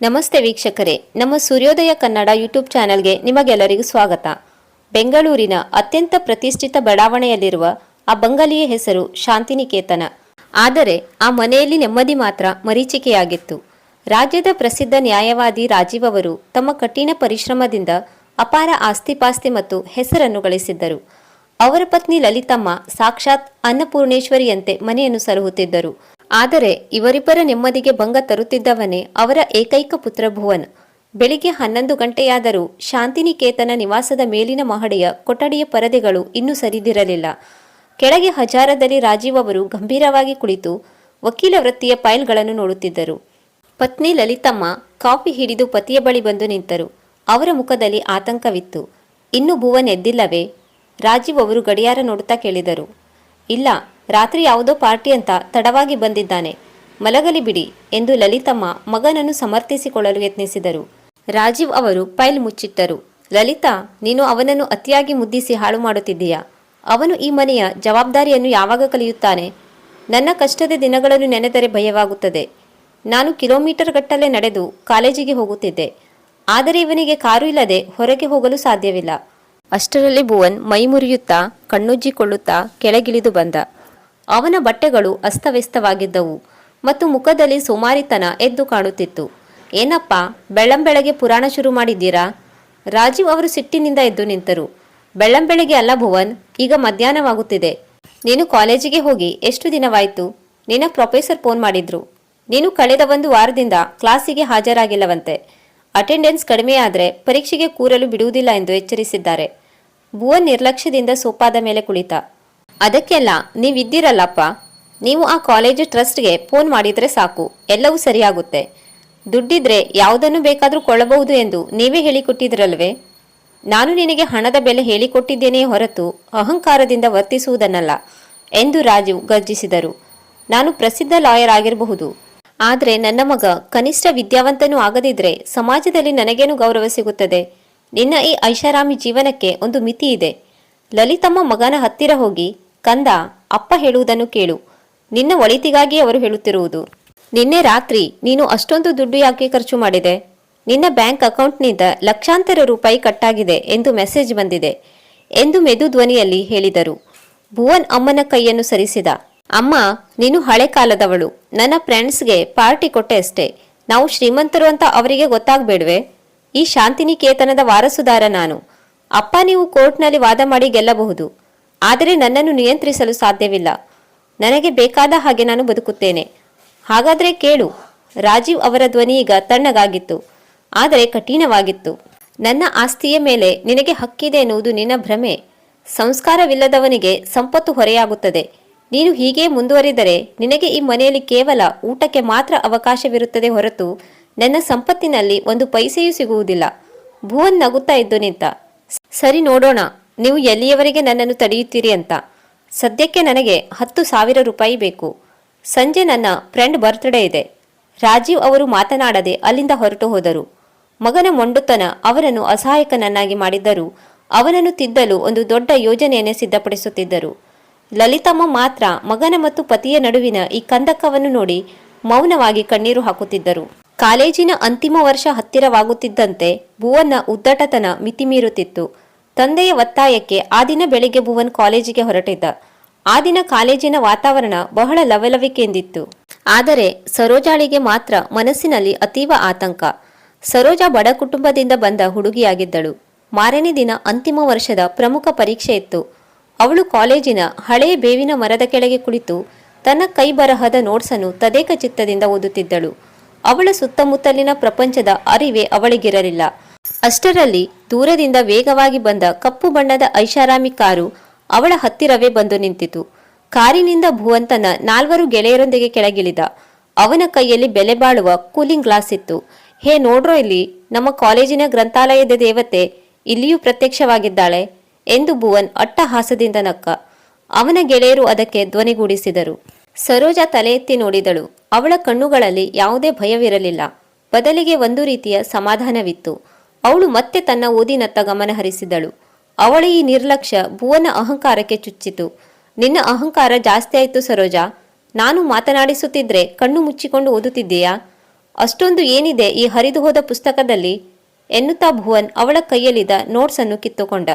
ನಮಸ್ತೆ ವೀಕ್ಷಕರೇ. ನಮ್ಮ ಸೂರ್ಯೋದಯ ಕನ್ನಡ ಯೂಟ್ಯೂಬ್ ಚಾನೆಲ್ಗೆ ನಿಮಗೆಲ್ಲರಿಗೂ ಸ್ವಾಗತ. ಬೆಂಗಳೂರಿನ ಅತ್ಯಂತ ಪ್ರತಿಷ್ಠಿತ ಬಡಾವಣೆಯಲ್ಲಿರುವ ಆ ಬಂಗಲಿಯ ಹೆಸರು ಶಾಂತಿನಿಕೇತನ. ಆದರೆ ಆ ಮನೆಯಲ್ಲಿ ನೆಮ್ಮದಿ ಮಾತ್ರ ಮರೀಚಿಕೆಯಾಗಿತ್ತು. ರಾಜ್ಯದ ಪ್ರಸಿದ್ಧ ನ್ಯಾಯವಾದಿ ರಾಜೀವ್ ಅವರು ತಮ್ಮ ಕಠಿಣ ಪರಿಶ್ರಮದಿಂದ ಅಪಾರ ಆಸ್ತಿಪಾಸ್ತಿ ಮತ್ತು ಹೆಸರನ್ನು ಗಳಿಸಿದ್ದರು. ಅವರ ಪತ್ನಿ ಲಲಿತಮ್ಮ ಸಾಕ್ಷಾತ್ ಅನ್ನಪೂರ್ಣೇಶ್ವರಿಯಂತೆ ಮನೆಯನ್ನು ಸಲಹುತ್ತಿದ್ದರು. ಆದರೆ ಇವರಿಬ್ಬರ ನೆಮ್ಮದಿಗೆ ಭಂಗ ತರುತ್ತಿದ್ದವನೇ ಅವರ ಏಕೈಕ ಪುತ್ರ ಭುವನ್. ಬೆಳಿಗ್ಗೆ ಹನ್ನೊಂದು ಗಂಟೆಯಾದರೂ ಶಾಂತಿನಿಕೇತನ ನಿವಾಸದ ಮೇಲಿನ ಮಹಡಿಯ ಕೊಠಡಿಯ ಪರದೆಗಳು ಇನ್ನೂ ಸರಿದಿರಲಿಲ್ಲ. ಕೆಳಗೆ ಹಜಾರದಲ್ಲಿ ರಾಜೀವ್ ಅವರು ಗಂಭೀರವಾಗಿ ಕುಳಿತು ವಕೀಲ ವೃತ್ತಿಯ ಫೈಲ್ಗಳನ್ನು ನೋಡುತ್ತಿದ್ದರು. ಪತ್ನಿ ಲಲಿತಮ್ಮ ಕಾಫಿ ಹಿಡಿದು ಪತಿಯ ಬಳಿ ಬಂದು ನಿಂತರು. ಅವರ ಮುಖದಲ್ಲಿ ಆತಂಕವಿತ್ತು. ಇನ್ನು ಭುವನ್ ಎದ್ದಿಲ್ಲವೇ? ರಾಜೀವ್ ಅವರು ಗಡಿಯಾರ ನೋಡುತ್ತಾ ಕೇಳಿದರು. ಇಲ್ಲ ರಾತ್ರಿ ಯಾವುದೋ ಪಾರ್ಟಿ ಅಂತ ತಡವಾಗಿ ಬಂದಿದ್ದಾನೆ. ಮಲಗಲಿ ಬಿಡಿ ಎಂದು ಲಲಿತಮ್ಮ ಮಗನನ್ನು ಸಮರ್ಥಿಸಿಕೊಳ್ಳಲು ಯತ್ನಿಸಿದರು. ರಾಜೀವ್ ಅವರು ಫೈಲ್ ಮುಚ್ಚಿಟ್ಟರು. ಲಲಿತಾ, ನೀನು ಅವನನ್ನು ಅತಿಯಾಗಿ ಮುದ್ದಿಸಿ ಹಾಳು ಮಾಡುತ್ತಿದ್ದೀಯಾ? ಅವನು ಈ ಮನೆಯ ಜವಾಬ್ದಾರಿಯನ್ನು ಯಾವಾಗ ಕಲಿಯುತ್ತಾನೆ? ನನ್ನ ಕಷ್ಟದ ದಿನಗಳನ್ನು ನೆನೆದರೆ ಭಯವಾಗುತ್ತದೆ. ನಾನು ಕಿಲೋಮೀಟರ್ ಗಟ್ಟಲೆ ನಡೆದು ಕಾಲೇಜಿಗೆ ಹೋಗುತ್ತಿದ್ದೆ. ಆದರೆ ಇವನಿಗೆ ಕಾರು ಇಲ್ಲದೆ ಹೊರಗೆ ಹೋಗಲು ಸಾಧ್ಯವಿಲ್ಲ. ಅಷ್ಟರಲ್ಲಿ ಭುವನ್ ಮೈ ಮುರಿಯುತ್ತಾ ಕಣ್ಣುಜ್ಜಿಕೊಳ್ಳುತ್ತಾ ಕೆಳಗಿಳಿದು ಬಂದ. ಅವನ ಬಟ್ಟೆಗಳು ಅಸ್ತವ್ಯಸ್ತವಾಗಿದ್ದವು ಮತ್ತು ಮುಖದಲ್ಲಿ ಸುಮಾರಿತನ ಎದ್ದು ಕಾಣುತ್ತಿತ್ತು. ಏನಪ್ಪ, ಬೆಳ್ಳಂಬೆಳಗ್ಗೆ ಪುರಾಣ ಶುರು ಮಾಡಿದ್ದೀರಾ? ರಾಜೀವ್ ಅವರು ಸಿಟ್ಟಿನಿಂದ ಎದ್ದು ನಿಂತರು. ಬೆಳ್ಳಂಬೆಳಗ್ಗೆ ಅಲ್ಲ ಭುವನ್, ಈಗ ಮಧ್ಯಾಹ್ನವಾಗುತ್ತಿದೆ. ನೀನು ಕಾಲೇಜಿಗೆ ಹೋಗಿ ಎಷ್ಟು ದಿನವಾಯಿತು? ನಿನ್ನ ಪ್ರೊಫೆಸರ್ ಫೋನ್ ಮಾಡಿದ್ರು. ನೀನು ಕಳೆದ ಒಂದು ವಾರದಿಂದ ಕ್ಲಾಸಿಗೆ ಹಾಜರಾಗಿಲ್ಲವಂತೆ. ಅಟೆಂಡೆನ್ಸ್ ಕಡಿಮೆಯಾದರೆ ಪರೀಕ್ಷೆಗೆ ಕೂರಲು ಬಿಡುವುದಿಲ್ಲ ಎಂದು ಎಚ್ಚರಿಸಿದ್ದಾರೆ. ಭುವನ್ ನಿರ್ಲಕ್ಷ್ಯದಿಂದ ಸೋಪಾದ ಮೇಲೆ ಕುಳಿತ. ಅದಕ್ಕೆಲ್ಲ ನೀವಿದ್ದೀರಲ್ಲಪ್ಪ. ನೀವು ಆ ಕಾಲೇಜು ಟ್ರಸ್ಟ್ಗೆ ಫೋನ್ ಮಾಡಿದರೆ ಸಾಕು. ಎಲ್ಲವೂ ಸರಿಯಾಗುತ್ತೆ. ದುಡ್ಡಿದ್ರೆ ಯಾವುದನ್ನು ಬೇಕಾದರೂ ಕೊಳ್ಳಬಹುದು ಎಂದು ನೀವೇ ಹೇಳಿಕೊಟ್ಟಿದ್ರಲ್ವೇ? ನಾನು ನಿನಗೆ ಹಣದ ಬೆಲೆ ಹೇಳಿಕೊಟ್ಟಿದ್ದೇನೆಯೇ ಹೊರತು ಅಹಂಕಾರದಿಂದ ವರ್ತಿಸುವುದನ್ನಲ್ಲ ಎಂದು ರಾಜೀವ್ ಗರ್ಜಿಸಿದರು. ನಾನು ಪ್ರಸಿದ್ಧ ಲಾಯರ್ ಆಗಿರಬಹುದು. ಆದರೆ ನನ್ನ ಮಗ ಕನಿಷ್ಠ ವಿದ್ಯಾವಂತನೂ ಆಗದಿದ್ರೆ ಸಮಾಜದಲ್ಲಿ ನನಗೇನು ಗೌರವ ಸಿಗುತ್ತದೆ? ನಿನ್ನ ಈ ಐಷಾರಾಮಿ ಜೀವನಕ್ಕೆ ಒಂದು ಮಿತಿ ಇದೆ. ಲಲಿತಮ್ಮ ಮಗನ ಹತ್ತಿರ ಹೋಗಿ ಕಂದ, ಅಪ್ಪ ಹೇಳುವುದನ್ನು ಕೇಳು. ನಿನ್ನ ಒಳಿತಿಗಾಗಿ ಅವರು ಹೇಳುತ್ತಿರುವುದು. ನಿನ್ನೆ ರಾತ್ರಿ ನೀನು ಅಷ್ಟೊಂದು ದುಡ್ಡು ಯಾಕೆ ಖರ್ಚು ಮಾಡಿದೆ? ನಿನ್ನ ಬ್ಯಾಂಕ್ ಅಕೌಂಟ್ನಿಂದ ಲಕ್ಷಾಂತರ ರೂಪಾಯಿ ಕಟ್ಟಾಗಿದೆ ಎಂದು ಮೆಸೇಜ್ ಬಂದಿದೆ ಎಂದು ಮೆದು ಧ್ವನಿಯಲ್ಲಿ ಹೇಳಿದರು. ಭುವನ್ ಅಮ್ಮನ ಕೈಯನ್ನು ಸರಿಸಿದ. ಅಮ್ಮ, ನೀನು ಹಳೆ ಕಾಲದವಳು. ನನ್ನ ಫ್ರೆಂಡ್ಸ್ಗೆ ಪಾರ್ಟಿ ಕೊಟ್ಟೆ ಅಷ್ಟೇ. ನಾವು ಶ್ರೀಮಂತರು ಅಂತ ಅವರಿಗೆ ಗೊತ್ತಾಗ್ಬೇಡ್ವೆ. ಈ ಶಾಂತಿನಿಕೇತನದ ವಾರಸುದಾರ ನಾನು. ಅಪ್ಪ, ನೀವು ಕೋರ್ಟ್ನಲ್ಲಿ ವಾದ ಮಾಡಿ ಗೆಲ್ಲಬಹುದು. ಆದರೆ ನನ್ನನ್ನು ನಿಯಂತ್ರಿಸಲು ಸಾಧ್ಯವಿಲ್ಲ. ನನಗೆ ಬೇಕಾದ ಹಾಗೆ ನಾನು ಬದುಕುತ್ತೇನೆ. ಹಾಗಾದರೆ ಕೇಳು, ರಾಜೀವ್ ಅವರ ಧ್ವನಿ ಈಗ ತಣ್ಣಗಾಗಿತ್ತು. ಆದರೆ ಕಠಿಣವಾಗಿತ್ತು. ನನ್ನ ಆಸ್ತಿಯ ಮೇಲೆ ನಿನಗೆ ಹಕ್ಕಿದೆ ಎನ್ನುವುದು ನಿನ್ನ ಭ್ರಮೆ. ಸಂಸ್ಕಾರವಿಲ್ಲದವನಿಗೆ ಸಂಪತ್ತು ಹೊರೆಯಾಗುತ್ತದೆ. ನೀನು ಹೀಗೆ ಮುಂದುವರಿದರೆ ನಿನಗೆ ಈ ಮನೆಯಲ್ಲಿ ಕೇವಲ ಊಟಕ್ಕೆ ಮಾತ್ರ ಅವಕಾಶವಿರುತ್ತದೆ ಹೊರತು ನನ್ನ ಸಂಪತ್ತಿನಲ್ಲಿ ಒಂದು ಪೈಸೆಯೂ ಸಿಗುವುದಿಲ್ಲ. ಭುವನ್ ನಗುತ್ತಾ ಇದ್ದು ನಿಂತ. ಸರಿ ನೋಡೋಣ. ನೀವು ಎಲ್ಲಿಯವರೆಗೆ ನನ್ನನ್ನು ತಡೆಯುತ್ತೀರಿ ಅಂತ. ಸದ್ಯಕ್ಕೆ ನನಗೆ ಹತ್ತು ಸಾವಿರ ರೂಪಾಯಿ ಬೇಕು. ಸಂಜೆ ನನ್ನ ಫ್ರೆಂಡ್ ಬರ್ತ್ಡೇ ಇದೆ. ರಾಜೀವ್ ಅವರು ಮಾತನಾಡದೆ ಅಲ್ಲಿಂದ ಹೊರಟು ಹೋದರು. ಮಗನ ಮೊಂಡುತನ ಅವರನ್ನು ಅಸಹಾಯಕನನ್ನಾಗಿ ಮಾಡಿದ್ದರು ಅವನನ್ನು ತಿದ್ದಲು ಒಂದು ದೊಡ್ಡ ಯೋಜನೆಯನ್ನೇ ಸಿದ್ಧಪಡಿಸುತ್ತಿದ್ದರು. ಲಲಿತಮ್ಮ ಮಾತ್ರ ಮಗನ ಮತ್ತು ಪತಿಯ ನಡುವಿನ ಈ ಕಂದಕವನ್ನು ನೋಡಿ ಮೌನವಾಗಿ ಕಣ್ಣೀರು ಹಾಕುತ್ತಿದ್ದರು. ಕಾಲೇಜಿನ ಅಂತಿಮ ವರ್ಷ ಹತ್ತಿರವಾಗುತ್ತಿದ್ದಂತೆ ಭುವನ್ನ ಉದ್ದಟತನ ಮಿತಿಮೀರುತ್ತಿತ್ತು. ತಂದೆಯ ಒತ್ತಾಯಕ್ಕೆ ಆ ದಿನ ಬೆಳಿಗ್ಗೆ ಭುವನ್ ಕಾಲೇಜಿಗೆ ಹೊರಟಿದ್ದ. ಆ ದಿನ ಕಾಲೇಜಿನ ವಾತಾವರಣ ಬಹಳ ಲವಲವಿಕೆಂದಿತ್ತು ಆದರೆ ಸರೋಜಾಳಿಗೆ ಮಾತ್ರ ಮನಸ್ಸಿನಲ್ಲಿ ಅತೀವ ಆತಂಕ. ಸರೋಜಾ ಬಡ ಕುಟುಂಬದಿಂದ ಬಂದ ಹುಡುಗಿಯಾಗಿದ್ದಳು. ಮಾರನೇ ದಿನ ಅಂತಿಮ ವರ್ಷದ ಪ್ರಮುಖ ಪರೀಕ್ಷೆ ಇತ್ತು. ಅವಳು ಕಾಲೇಜಿನ ಹಳೆಯ ಬೇವಿನ ಮರದ ಕೆಳಗೆ ಕುಳಿತು ತನ್ನ ಕೈ ಬರಹದ ನೋಟ್ಸನ್ನು ತದೇಕ ಚಿತ್ತದಿಂದ ಓದುತ್ತಿದ್ದಳು. ಅವಳ ಸುತ್ತಮುತ್ತಲಿನ ಪ್ರಪಂಚದ ಅರಿವೇ ಅವಳಿಗಿರಲಿಲ್ಲ. ಅಷ್ಟರಲ್ಲಿ ದೂರದಿಂದ ವೇಗವಾಗಿ ಬಂದ ಕಪ್ಪು ಬಣ್ಣದ ಐಷಾರಾಮಿ ಕಾರು ಅವಳ ಹತ್ತಿರವೇ ಬಂದು ನಿಂತಿತು. ಕಾರಿನಿಂದ ಭುವಂತನ ನಾಲ್ವರು ಗೆಳೆಯರೊಂದಿಗೆ ಕೆಳಗಿಳಿದ. ಅವನ ಕೈಯಲ್ಲಿ ಬೆಲೆ ಬಾಳುವ ಕೂಲಿಂಗ್ ಗ್ಲಾಸ್ ಇತ್ತು. ಹೇ ನೋಡ್ರೋ ಇಲ್ಲಿ, ನಮ್ಮ ಕಾಲೇಜಿನ ಗ್ರಂಥಾಲಯದ ದೇವತೆ ಇಲ್ಲಿಯೂ ಪ್ರತ್ಯಕ್ಷವಾಗಿದ್ದಾಳೆ ಎಂದು ಭುವನ್ ಅಟ್ಟಹಾಸದಿಂದ ನಕ್ಕ. ಅವನ ಗೆಳೆಯರು ಅದಕ್ಕೆ ಧ್ವನಿಗೂಡಿಸಿದರು. ಸರೋಜಾ ತಲೆ ಎತ್ತಿ ನೋಡಿದಳು. ಅವಳ ಕಣ್ಣುಗಳಲ್ಲಿ ಯಾವುದೇ ಭಯವಿರಲಿಲ್ಲ. ಬದಲಿಗೆ ಒಂದು ರೀತಿಯ ಸಮಾಧಾನವಿತ್ತು. ಅವಳು ಮತ್ತೆ ತನ್ನ ಓದಿನತ್ತ ಗಮನ ಹರಿಸಿದಳು ಅವಳ ಈ ನಿರ್ಲಕ್ಷ್ಯ ಭುವನ ಅಹಂಕಾರಕ್ಕೆ ಚುಚ್ಚಿತು. ನಿನ್ನ ಅಹಂಕಾರ ಜಾಸ್ತಿ ಆಯ್ತು ಸರೋಜಾ. ನಾನು ಮಾತನಾಡಿಸುತ್ತಿದ್ರೆ ಕಣ್ಣು ಮುಚ್ಚಿಕೊಂಡು ಓದುತ್ತಿದ್ದೀಯಾ? ಅಷ್ಟೊಂದು ಏನಿದೆ ಈ ಹರಿದು ಹೋದ ಪುಸ್ತಕದಲ್ಲಿ? ಎನ್ನುತ್ತಾ ಭುವನ್ ಅವಳ ಕೈಯಲ್ಲಿದ್ದ ನೋಟ್ಸ್ ಅನ್ನು ಕಿತ್ತುಕೊಂಡ.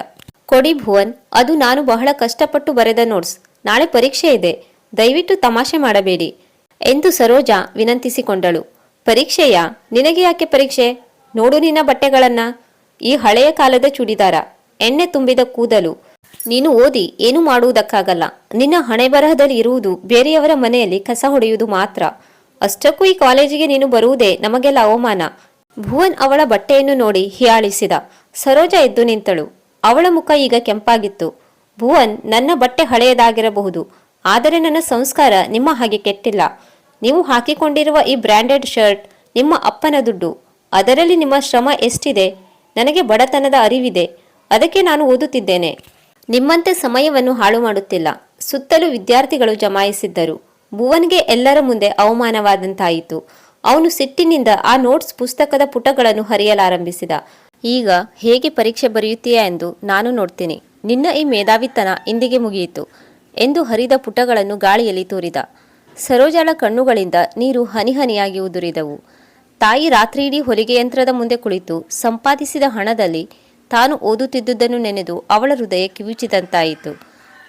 ಕೊಡಿ ಭುವನ್, ಅದು ನಾನು ಬಹಳ ಕಷ್ಟಪಟ್ಟು ಬರೆದ ನೋಟ್ಸ್. ನಾಳೆ ಪರೀಕ್ಷೆ ಇದೆ. ದಯವಿಟ್ಟು ತಮಾಷೆ ಮಾಡಬೇಡಿ. ಎಂದು ಸರೋಜಾ ವಿನಂತಿಸಿಕೊಂಡಳು. ಪರೀಕ್ಷೆಯಾ? ನಿನಗೆ ಯಾಕೆ ಪರೀಕ್ಷೆ? ನೋಡು ನಿನ್ನ ಬಟ್ಟೆಗಳನ್ನ. ಈ ಹಳೆಯ ಕಾಲದ ಚೂಡಿದಾರ, ಎಣ್ಣೆ ತುಂಬಿದ ಕೂದಲು. ನೀನು ಓದಿ ಏನು ಮಾಡುವುದಕ್ಕಾಗಲ್ಲ. ನಿನ್ನ ಹಣೆ ಬರಹದಲ್ಲಿ ಇರುವುದು ಬೇರೆಯವರ ಮನೆಯಲ್ಲಿ ಕಸ ಹೊಡೆಯುವುದು ಮಾತ್ರ. ಅಷ್ಟಕ್ಕೂ ಈ ಕಾಲೇಜಿಗೆ ನೀನು ಬರುವುದೇ ನಮಗೆಲ್ಲ ಅವಮಾನ. ಭುವನ್ ಅವಳ ಬಟ್ಟೆಯನ್ನು ನೋಡಿ ಹಿಯಾಳಿಸಿದ. ಸರೋಜ ಎದ್ದು ನಿಂತಳು. ಅವಳ ಮುಖ ಈಗ ಕೆಂಪಾಗಿತ್ತು. ಭುವನ್, ನನ್ನ ಬಟ್ಟೆ ಹಳೆಯದಾಗಿರಬಹುದು. ಆದರೆ ನನ್ನ ಸಂಸ್ಕಾರ ನಿಮ್ಮ ಹಾಗೆ ಕೆಟ್ಟಿಲ್ಲ. ನೀವು ಹಾಕಿಕೊಂಡಿರುವ ಈ ಬ್ರ್ಯಾಂಡೆಡ್ ಶರ್ಟ್ ನಿಮ್ಮ ಅಪ್ಪನ ದುಡ್ಡು. ಅದರಲ್ಲಿ ನಿಮ್ಮ ಶ್ರಮ ಎಷ್ಟಿದೆ? ನನಗೆ ಬಡತನದ ಅರಿವಿದೆ. ಅದಕ್ಕೆ ನಾನು ಓದುತ್ತಿದ್ದೇನೆ. ನಿಮ್ಮಂತೆ ಸಮಯವನ್ನು ಹಾಳು ಮಾಡುತ್ತಿಲ್ಲ. ಸುತ್ತಲೂ ವಿದ್ಯಾರ್ಥಿಗಳು ಜಮಾಯಿಸಿದ್ದರು. ಭುವನ್ಗೆ ಎಲ್ಲರ ಮುಂದೆ ಅವಮಾನವಾದಂತಾಯಿತು. ಅವನು ಸಿಟ್ಟಿನಿಂದ ಆ ನೋಟ್ಸ್ ಪುಸ್ತಕದ ಪುಟಗಳನ್ನು ಹರಿಯಲಾರಂಭಿಸಿದ. ಈಗ ಹೇಗೆ ಪರೀಕ್ಷೆ ಬರೆಯುತ್ತೀಯಾ ಎಂದು ನಾನು ನೋಡ್ತೀನಿ. ನಿನ್ನ ಈ ಮೇಧಾವಿತನ ಇಂದಿಗೆ ಮುಗಿಯಿತು ಎಂದು ಹರಿದ ಪುಟಗಳನ್ನು ಗಾಳಿಯಲ್ಲಿ ತೂರಿದ. ಸರೋಜಾಳ ಕಣ್ಣುಗಳಿಂದ ನೀರು ಹನಿಹನಿಯಾಗಿ ಉದುರಿದವು. ತಾಯಿ ರಾತ್ರಿಯಿಡೀ ಹೊಲಿಗೆ ಯಂತ್ರದ ಮುಂದೆ ಕುಳಿತು ಸಂಪಾದಿಸಿದ ಹಣದಲ್ಲಿ ತಾನು ಓದುತ್ತಿದ್ದುದನ್ನು ನೆನೆದು ಅವಳ ಹೃದಯ ಕಿವಿಚಿದಂತಾಯಿತು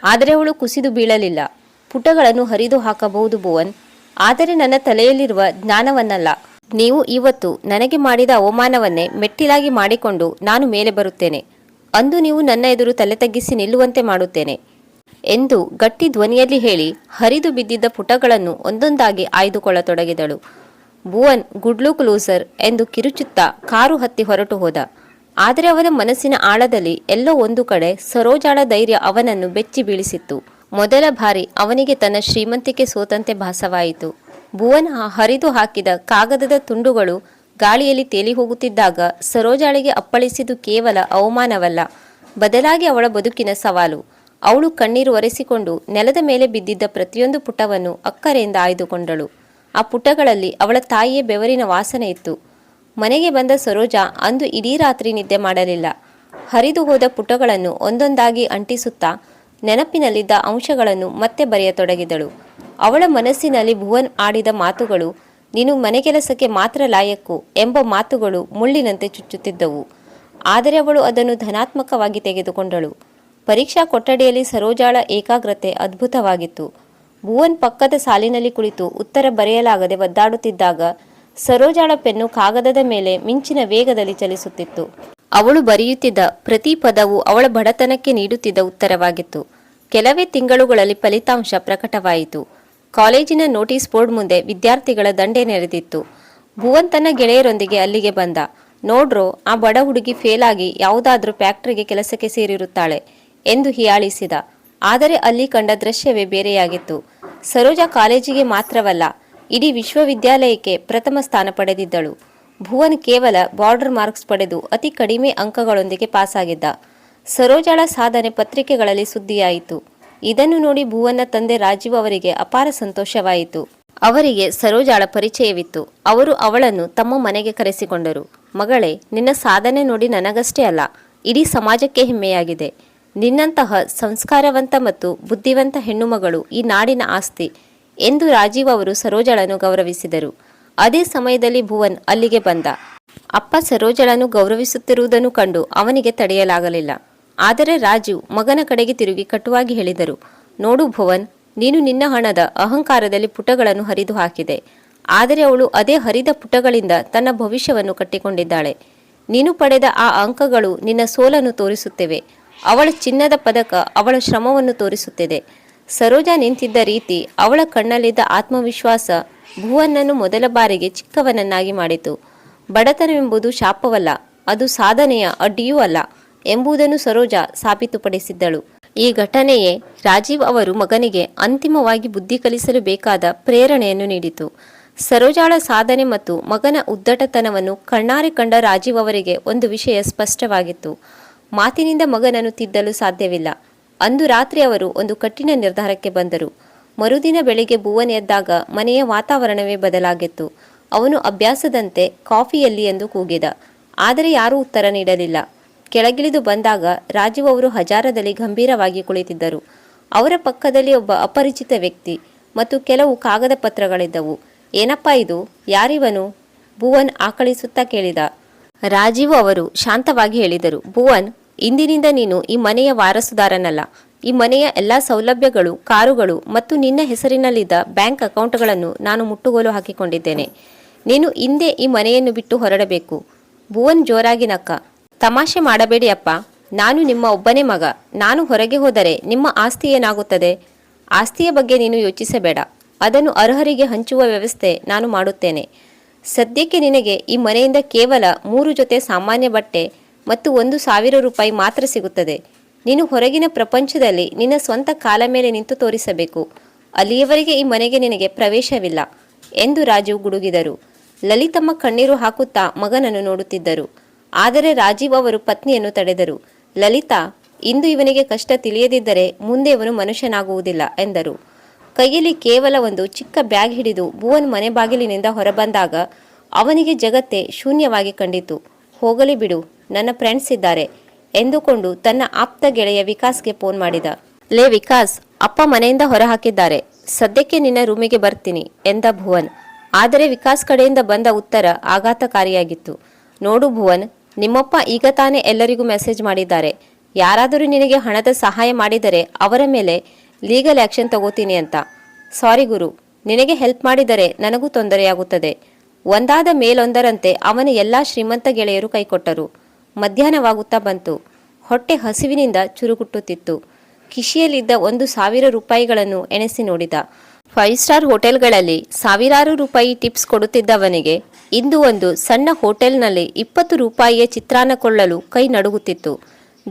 ಆದರೆ ಅವಳು ಕುಸಿದು ಬೀಳಲಿಲ್ಲ. ಪುಟಗಳನ್ನು ಹರಿದು ಹಾಕಬಹುದು ಭುವನ್, ಆದರೆ ನನ್ನ ತಲೆಯಲ್ಲಿರುವ ಜ್ಞಾನವನ್ನಲ್ಲ. ನೀವು ಇವತ್ತು ನನಗೆ ಮಾಡಿದ ಅವಮಾನವನ್ನೇ ಮೆಟ್ಟಿಲಾಗಿ ಮಾಡಿಕೊಂಡು ನಾನು ಮೇಲೆ ಬರುತ್ತೇನೆ. ಅಂದು ನೀವು ನನ್ನ ಎದುರು ತಲೆ ತಗ್ಗಿಸಿ ನಿಲ್ಲುವಂತೆ ಮಾಡುತ್ತೇನೆ ಎಂದು ಗಟ್ಟಿ ಧ್ವನಿಯಲ್ಲಿ ಹೇಳಿ ಹರಿದು ಬಿದ್ದಿದ್ದ ಪುಟಗಳನ್ನು ಒಂದೊಂದಾಗಿ ಆಯ್ದುಕೊಳ್ಳತೊಡಗಿದಳು. ಭುವನ್ ಗುಡ್ ಲುಕ್ ಲೂಸರ್ ಎಂದು ಕಿರುಚುತ್ತಾ ಕಾರು ಹತ್ತಿ ಹೊರಟು ಹೋದ. ಆದರೆ ಅವನ ಮನಸ್ಸಿನ ಆಳದಲ್ಲಿ ಎಲ್ಲೋ ಒಂದು ಕಡೆ ಸರೋಜಾಳ ಧೈರ್ಯ ಅವನನ್ನು ಬೆಚ್ಚಿ ಬೀಳಿಸಿತ್ತು. ಮೊದಲ ಬಾರಿ ಅವನಿಗೆ ತನ್ನ ಶ್ರೀಮಂತಿಕೆ ಸೋತಂತೆ ಭಾಸವಾಯಿತು. ಭುವನ್ ಹರಿದು ಹಾಕಿದ ಕಾಗದದ ತುಂಡುಗಳು ಗಾಳಿಯಲ್ಲಿ ತೇಲಿ ಹೋಗುತ್ತಿದ್ದಾಗ ಸರೋಜಾಳಿಗೆ ಅಪ್ಪಳಿಸಿದ್ದು ಕೇವಲ ಅವಮಾನವಲ್ಲ, ಬದಲಾಗಿ ಅವಳ ಬದುಕಿನ ಸವಾಲು. ಅವಳು ಕಣ್ಣೀರು ಒರೆಸಿಕೊಂಡು ನೆಲದ ಮೇಲೆ ಬಿದ್ದಿದ್ದ ಪ್ರತಿಯೊಂದು ಪುಟವನ್ನು ಅಕ್ಕರೆಯಿಂದ ಆಯ್ದುಕೊಂಡಳು. ಆ ಪುಟಗಳಲ್ಲಿ ಅವಳ ತಾಯಿಯ ಬೆವರಿನ ವಾಸನೆ ಇತ್ತು. ಮನೆಗೆ ಬಂದ ಸರೋಜಾ ಅಂದು ಇಡೀ ರಾತ್ರಿ ನಿದ್ದೆ ಮಾಡಲಿಲ್ಲ. ಹರಿದು ಹೋದ ಪುಟಗಳನ್ನು ಒಂದೊಂದಾಗಿ ಅಂಟಿಸುತ್ತಾ ನೆನಪಿನಲ್ಲಿದ್ದ ಅಂಶಗಳನ್ನು ಮತ್ತೆ ಬರೆಯತೊಡಗಿದಳು. ಅವಳ ಮನಸ್ಸಿನಲ್ಲಿ ಭುವನ್ ಆಡಿದ ಮಾತುಗಳು, ನೀನು ಮನೆಗೆಲಸಕ್ಕೆ ಮಾತ್ರ ಲಾಯಕ್ಕು ಎಂಬ ಮಾತುಗಳು ಮುಳ್ಳಿನಂತೆ ಚುಚ್ಚುತ್ತಿದ್ದವು. ಆದರೆ ಅವಳು ಅದನ್ನು ಧನಾತ್ಮಕವಾಗಿ ತೆಗೆದುಕೊಂಡಳು. ಪರೀಕ್ಷಾ ಕೊಠಡಿಯಲ್ಲಿ ಸರೋಜಾಳ ಏಕಾಗ್ರತೆ ಅದ್ಭುತವಾಗಿತ್ತು. ಭುವನ್ ಪಕ್ಕದ ಸಾಲಿನಲ್ಲಿ ಕುಳಿತು ಉತ್ತರ ಬರೆಯಲಾಗದೆ ಒದ್ದಾಡುತ್ತಿದ್ದಾಗ ಸರೋಜಾಳ ಪೆನ್ನು ಕಾಗದದ ಮೇಲೆ ಮಿಂಚಿನ ವೇಗದಲ್ಲಿ ಚಲಿಸುತ್ತಿತ್ತು. ಅವಳು ಬರೆಯುತ್ತಿದ್ದ ಪ್ರತಿ ಪದವು ಅವಳ ಬಡತನಕ್ಕೆ ನೀಡುತ್ತಿದ್ದ ಉತ್ತರವಾಗಿತ್ತು. ಕೆಲವೇ ತಿಂಗಳುಗಳಲ್ಲಿ ಫಲಿತಾಂಶ ಪ್ರಕಟವಾಯಿತು. ಕಾಲೇಜಿನ ನೋಟಿಸ್ ಬೋರ್ಡ್ ಮುಂದೆ ವಿದ್ಯಾರ್ಥಿಗಳ ದಂಡೆ ನೆರೆದಿತ್ತು. ಭುವನ್ ತನ್ನ ಗೆಳೆಯರೊಂದಿಗೆ ಅಲ್ಲಿಗೆ ಬಂದ. ನೋಡ್ರೋ, ಆ ಬಡ ಹುಡುಗಿ ಫೇಲ್ ಆಗಿ ಯಾವುದಾದ್ರೂ ಫ್ಯಾಕ್ಟರಿಗೆ ಕೆಲಸಕ್ಕೆ ಸೇರಿರುತ್ತಾಳೆ ಎಂದು ಹಿಯಾಳಿಸಿದ. ಆದರೆ ಅಲ್ಲಿ ಕಂಡ ದೃಶ್ಯವೇ ಬೇರೆಯಾಗಿತ್ತು. ಸರೋಜಾ ಕಾಲೇಜಿಗೆ ಮಾತ್ರವಲ್ಲ, ಇಡೀ ವಿಶ್ವವಿದ್ಯಾಲಯಕ್ಕೆ ಪ್ರಥಮ ಸ್ಥಾನ ಪಡೆದಿದ್ದಳು. ಭುವನ್ ಕೇವಲ ಬಾರ್ಡರ್ ಮಾರ್ಕ್ಸ್ ಪಡೆದು ಅತಿ ಕಡಿಮೆ ಅಂಕಗಳೊಂದಿಗೆ ಪಾಸಾಗಿದ್ದ. ಸರೋಜಾಳ ಸಾಧನೆ ಪತ್ರಿಕೆಗಳಲ್ಲಿ ಸುದ್ದಿಯಾಯಿತು. ಇದನ್ನು ನೋಡಿ ಭುವನ್ನ ತಂದೆ ರಾಜೀವ್ ಅವರಿಗೆ ಅಪಾರ ಸಂತೋಷವಾಯಿತು. ಅವರಿಗೆ ಸರೋಜಾಳ ಪರಿಚಯವಿತ್ತು. ಅವರು ಅವಳನ್ನು ತಮ್ಮ ಮನೆಗೆ ಕರೆಸಿಕೊಂಡರು. ಮಗಳೇ, ನಿನ್ನ ಸಾಧನೆ ನೋಡಿ ನನಗಷ್ಟೇ ಅಲ್ಲ, ಇಡೀ ಸಮಾಜಕ್ಕೆ ಹೆಮ್ಮೆಯಾಗಿದೆ. ನಿನ್ನಂತಹ ಸಂಸ್ಕಾರವಂತ ಮತ್ತು ಬುದ್ಧಿವಂತ ಹೆಣ್ಣುಮಗಳು ಈ ನಾಡಿನ ಆಸ್ತಿ ಎಂದು ರಾಜೀವ್ ಅವರು ಸರೋಜಳನ್ನು ಗೌರವಿಸಿದರು. ಅದೇ ಸಮಯದಲ್ಲಿ ಭುವನ್ ಅಲ್ಲಿಗೆ ಬಂದ. ಅಪ್ಪ ಸರೋಜಳನ್ನು ಗೌರವಿಸುತ್ತಿರುವುದನ್ನು ಕಂಡು ಅವನಿಗೆ ತಡೆಯಲಾಗಲಿಲ್ಲ. ಆದರೆ ರಾಜೀವ್ ಮಗನ ಕಡೆಗೆ ತಿರುಗಿ ಕಟುವಾಗಿ ಹೇಳಿದರು, ನೋಡು ಭುವನ್, ನೀನು ನಿನ್ನ ಹಣದ ಅಹಂಕಾರದಲ್ಲಿ ಪುಟಗಳನ್ನು ಹರಿದು ಹಾಕಿದೆ. ಆದರೆ ಅವಳು ಅದೇ ಹರಿದ ಪುಟಗಳಿಂದ ತನ್ನ ಭವಿಷ್ಯವನ್ನು ಕಟ್ಟಿಕೊಂಡಿದ್ದಾಳೆ. ನೀನು ಪಡೆದ ಆ ಅಂಕಗಳು ನಿನ್ನ ಸೋಲನ್ನು ತೋರಿಸುತ್ತಿವೆ. ಅವಳ ಚಿನ್ನದ ಪದಕ ಅವಳ ಶ್ರಮವನ್ನು ತೋರಿಸುತ್ತಿದೆ. ಸರೋಜಾ ನಿಂತಿದ್ದ ರೀತಿ ಅವಳ ಕಣ್ಣಲ್ಲಿದ್ದ ಆತ್ಮವಿಶ್ವಾಸ ಭುವನನ್ನು ಮೊದಲ ಬಾರಿಗೆ ಚಿಕ್ಕವನನ್ನಾಗಿ ಮಾಡಿತು. ಬಡತನವೆಂಬುದು ಶಾಪವಲ್ಲ, ಅದು ಸಾಧನೆಯ ಅಡ್ಡಿಯೂ ಅಲ್ಲ ಎಂಬುದನ್ನು ಸರೋಜಾ ಸಾಬೀತುಪಡಿಸಿದ್ದಳು. ಈ ಘಟನೆಯೇ ರಾಜೀವ್ ಅವರು ಮಗನಿಗೆ ಅಂತಿಮವಾಗಿ ಬುದ್ಧಿ ಕಲಿಸಲು ಬೇಕಾದ ಪ್ರೇರಣೆಯನ್ನು ನೀಡಿತು. ಸರೋಜಾಳ ಸಾಧನೆ ಮತ್ತು ಮಗನ ಉದ್ದಟತನವನ್ನು ಕಣ್ಣಾರೆ ಕಂಡ ರಾಜೀವ್ ಅವರಿಗೆ ಒಂದು ವಿಷಯ ಸ್ಪಷ್ಟವಾಗಿತ್ತು. ಮಾತಿನಿಂದ ಮಗನನ್ನು ತಿದ್ದಲು ಸಾಧ್ಯವಿಲ್ಲ. ಅಂದು ರಾತ್ರಿ ಅವರು ಒಂದು ಕಠಿಣ ನಿರ್ಧಾರಕ್ಕೆ ಬಂದರು. ಮರುದಿನ ಬೆಳಿಗ್ಗೆ ಭುವನ್ ಎದ್ದಾಗ ಮನೆಯ ವಾತಾವರಣವೇ ಬದಲಾಗಿತ್ತು. ಅವನು ಅಭ್ಯಾಸದಂತೆ ಕಾಫಿಯಲ್ಲಿ ಎಂದು ಕೂಗಿದ. ಆದರೆ ಯಾರೂ ಉತ್ತರ ನೀಡಲಿಲ್ಲ. ಕೆಳಗಿಳಿದು ಬಂದಾಗ ರಾಜೀವ್ ಅವರು ಹಜಾರದಲ್ಲಿ ಗಂಭೀರವಾಗಿ ಕುಳಿತಿದ್ದರು. ಅವರ ಪಕ್ಕದಲ್ಲಿ ಒಬ್ಬ ಅಪರಿಚಿತ ವ್ಯಕ್ತಿ ಮತ್ತು ಕೆಲವು ಕಾಗದ ಪತ್ರಗಳಿದ್ದವು. ಏನಪ್ಪ ಇದು? ಯಾರಿವನು? ಭುವನ್ ಆಕಳಿಸುತ್ತಾ ಕೇಳಿದ. ರಾಜೀವ್ ಅವರು ಶಾಂತವಾಗಿ ಹೇಳಿದರು. ಭುವನ್ ಇಂದಿನಿಂದ ನೀನು ಈ ಮನೆಯ ವಾರಸುದಾರನಲ್ಲ. ಈ ಮನೆಯ ಎಲ್ಲ ಸೌಲಭ್ಯಗಳು, ಕಾರುಗಳು ಮತ್ತು ನಿನ್ನ ಹೆಸರಿನಲ್ಲಿದ್ದ ಬ್ಯಾಂಕ್ ಅಕೌಂಟ್ಗಳನ್ನು ನಾನು ಮುಟ್ಟುಗೋಲು ಹಾಕಿಕೊಂಡಿದ್ದೇನೆ. ನೀನು ಹಿಂದೆ ಈ ಮನೆಯನ್ನು ಬಿಟ್ಟು ಹೊರಡಬೇಕು. ಭುವನ್ ಜೋರಾಗಿ ನಕ್ಕ, ತಮಾಷೆ ಮಾಡಬೇಡಿ ಅಪ್ಪ. ನಾನು ನಿಮ್ಮ ಒಬ್ಬನೇ ಮಗ. ನಾನು ಹೊರಗೆ ಹೋದರೆ ನಿಮ್ಮ ಆಸ್ತಿ ಏನಾಗುತ್ತದೆ? ಆಸ್ತಿಯ ಬಗ್ಗೆ ನೀನು ಯೋಚಿಸಬೇಡ. ಅದನ್ನು ಅರ್ಹರಿಗೆ ಹಂಚುವ ವ್ಯವಸ್ಥೆ ನಾನು ಮಾಡುತ್ತೇನೆ. ಸದ್ಯಕ್ಕೆ ನಿನಗೆ ಈ ಮನೆಯಿಂದ ಕೇವಲ ಮೂರು ಜೊತೆ ಸಾಮಾನ್ಯ ಬಟ್ಟೆ ಮತ್ತು ಒಂದು ಸಾವಿರ ರೂಪಾಯಿ ಮಾತ್ರ ಸಿಗುತ್ತದೆ. ನೀನು ಹೊರಗಿನ ಪ್ರಪಂಚದಲ್ಲಿ ನಿನ್ನ ಸ್ವಂತ ಕಾಲ ಮೇಲೆ ನಿಂತು ತೋರಿಸಬೇಕು. ಅಲ್ಲಿಯವರೆಗೆ ಈ ಮನೆಗೆ ನಿನಗೆ ಪ್ರವೇಶವಿಲ್ಲ ಎಂದು ರಾಜೀವ್ ಗುಡುಗಿದರು. ಲಲಿತಮ್ಮ ಕಣ್ಣೀರು ಹಾಕುತ್ತಾ ಮಗನನ್ನು ನೋಡುತ್ತಿದ್ದರು. ಆದರೆ ರಾಜೀವ್ ಅವರು ಪತ್ನಿಯನ್ನು ತಡೆದರು. ಲಲಿತಾ, ಇಂದು ಇವನಿಗೆ ಕಷ್ಟ ತಿಳಿಯದಿದ್ದರೆ ಮುಂದೆ ಇವನು ಮನುಷ್ಯನಾಗುವುದಿಲ್ಲ ಎಂದರು. ಕೈಯಲ್ಲಿ ಕೇವಲ ಒಂದು ಚಿಕ್ಕ ಬ್ಯಾಗ್ ಹಿಡಿದು ಭುವನ್ ಮನೆ ಬಾಗಿಲಿನಿಂದ ಹೊರಬಂದಾಗ ಅವನಿಗೆ ಜಗತ್ತೇ ಶೂನ್ಯವಾಗಿ ಕಂಡಿತು. ಹೋಗಲಿ ಬಿಡು, ನನ್ನ ಫ್ರೆಂಡ್ಸ್ ಇದ್ದಾರೆ ಎಂದುಕೊಂಡು ತನ್ನ ಆಪ್ತ ಗೆಳೆಯ ವಿಕಾಸ್ಗೆ ಫೋನ್ ಮಾಡಿದ. ಲೇ ವಿಕಾಸ್, ಅಪ್ಪ ಮನೆಯಿಂದ ಹೊರ ಹಾಕಿದ್ದಾರೆ ಸದ್ಯಕ್ಕೆ ನಿನ್ನ ರೂಮಿಗೆ ಬರ್ತೀನಿ ಎಂದ ಭುವನ್. ಆದರೆ ವಿಕಾಸ್ ಕಡೆಯಿಂದ ಬಂದ ಉತ್ತರ ಆಘಾತಕಾರಿಯಾಗಿತ್ತು. ನೋಡು ಭುವನ್, ನಿಮ್ಮಪ್ಪ ಈಗ ತಾನೇ ಎಲ್ಲರಿಗೂ ಮೆಸೇಜ್ ಮಾಡಿದ್ದಾರೆ. ಯಾರಾದರೂ ನಿನಗೆ ಹಣದ ಸಹಾಯ ಮಾಡಿದರೆ ಅವರ ಮೇಲೆ ಲೀಗಲ್ ಆ್ಯಕ್ಷನ್ ತಗೋತೀನಿ ಅಂತ. ಸಾರಿ ಗುರು, ನಿನಗೆ ಹೆಲ್ಪ್ ಮಾಡಿದರೆ ನನಗೂ ತೊಂದರೆಯಾಗುತ್ತದೆ. ಒಂದಾದ ಮೇಲೊಂದರಂತೆ ಅವನ ಎಲ್ಲ ಶ್ರೀಮಂತ ಗೆಳೆಯರು ಕೈಕೊಟ್ಟರು. ಮಧ್ಯಾಹ್ನವಾಗುತ್ತಾ ಬಂತು. ಹೊಟ್ಟೆ ಹಸಿವಿನಿಂದ ಚುರುಕುಟ್ಟುತ್ತಿತ್ತು. ಕಿಶಿಯಲ್ಲಿದ್ದ ಒಂದು ಸಾವಿರ ರೂಪಾಯಿಗಳನ್ನು ಎಣೆಸಿ ನೋಡಿದ. ಫೈವ್ ಸ್ಟಾರ್ ಹೋಟೆಲ್ಗಳಲ್ಲಿ ಸಾವಿರಾರು ರೂಪಾಯಿ ಟಿಪ್ಸ್ ಕೊಡುತ್ತಿದ್ದವನಿಗೆ ಇಂದು ಒಂದು ಸಣ್ಣ ಹೋಟೆಲ್ನಲ್ಲಿ ಇಪ್ಪತ್ತು ರೂಪಾಯಿಯ ಚಿತ್ರಾನ್ನ ಕೊಳ್ಳಲು ಕೈ ನಡುಗುತ್ತಿತ್ತು.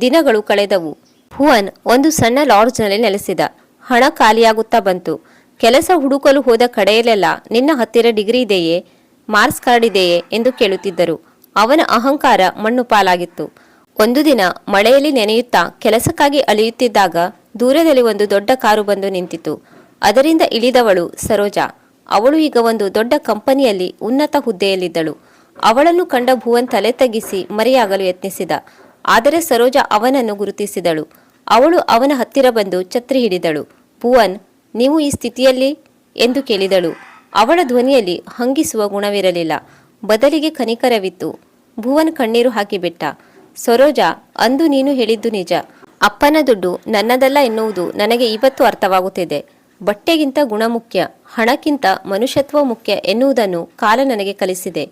ದಿನಗಳು ಕಳೆದವು. ಭುವನ್ ಒಂದು ಸಣ್ಣ ಲಾಡ್ಜ್ನಲ್ಲಿ ನೆಲೆಸಿದ. ಹಣ ಖಾಲಿಯಾಗುತ್ತಾ ಬಂತು. ಕೆಲಸ ಹುಡುಕಲು ಹೋದ ಕಡೆಯಲ್ಲೆಲ್ಲ ನಿನ್ನ ಹತ್ತಿರ ಡಿಗ್ರಿ ಇದೆಯೇ? ಮಾರ್ಕ್ಸ್ ಕಾರ್ಡ್ ಇದೆಯೇ ಎಂದು ಕೇಳುತ್ತಿದ್ದರು. ಅವನ ಅಹಂಕಾರ ಮಣ್ಣು ಪಾಲಾಗಿತ್ತು. ಒಂದು ದಿನ ಮಳೆಯಲ್ಲಿ ನೆನೆಯುತ್ತಾ ಕೆಲಸಕ್ಕಾಗಿ ಅಲಿಯುತ್ತಿದ್ದಾಗ ದೂರದಲ್ಲಿ ಒಂದು ದೊಡ್ಡ ಕಾರು ಬಂದು ನಿಂತಿತು ಅದರಿಂದ ಇಳಿದವಳು ಸರೋಜಾ. ಅವಳು ಈಗ ಒಂದು ದೊಡ್ಡ ಕಂಪನಿಯಲ್ಲಿ ಉನ್ನತ ಹುದ್ದೆಯಲ್ಲಿದ್ದಳು. ಅವಳನ್ನು ಕಂಡ ಭುವನ್ ತಲೆ ತಗ್ಗಿಸಿ ಮರೆಯಾಗಲು ಯತ್ನಿಸಿದ. ಆದರೆ ಸರೋಜಾ ಅವನನ್ನು ಗುರುತಿಸಿದಳು. ಅವಳು ಅವನ ಹತ್ತಿರ ಬಂದು ಛತ್ರಿ ಹಿಡಿದಳು. ಭುವನ್, ನೀವು ಈ ಸ್ಥಿತಿಯಲ್ಲಿ? ಎಂದು ಕೇಳಿದಳು. ಅವಳ ಧ್ವನಿಯಲ್ಲಿ ಹಂಗಿಸುವ ಗುಣವಿರಲಿಲ್ಲ. ಬದಲಿಗೆ ಕನಿಕರವಿತ್ತು. ಭುವನ್ ಕಣ್ಣೀರು ಹಾಕಿಬಿಟ್ಟ. ಸರೋಜಾ, ಅಂದು ನೀನು ಹೇಳಿದ್ದು ನಿಜ. ಅಪ್ಪನ ದುಡ್ಡು ನನ್ನದಲ್ಲ ಎನ್ನುವುದು ನನಗೆ ಇವತ್ತು ಅರ್ಥವಾಗುತ್ತಿದೆ. ಬಟ್ಟೆಗಿಂತ ಗುಣ ಮುಖ್ಯ, ಹಣಕ್ಕಿಂತ ಮನುಷ್ಯತ್ವ ಮುಖ್ಯ ಎನ್ನುವುದನ್ನು ಕಾಲ ನನಗೆ ಕಲಿಸಿದೆ.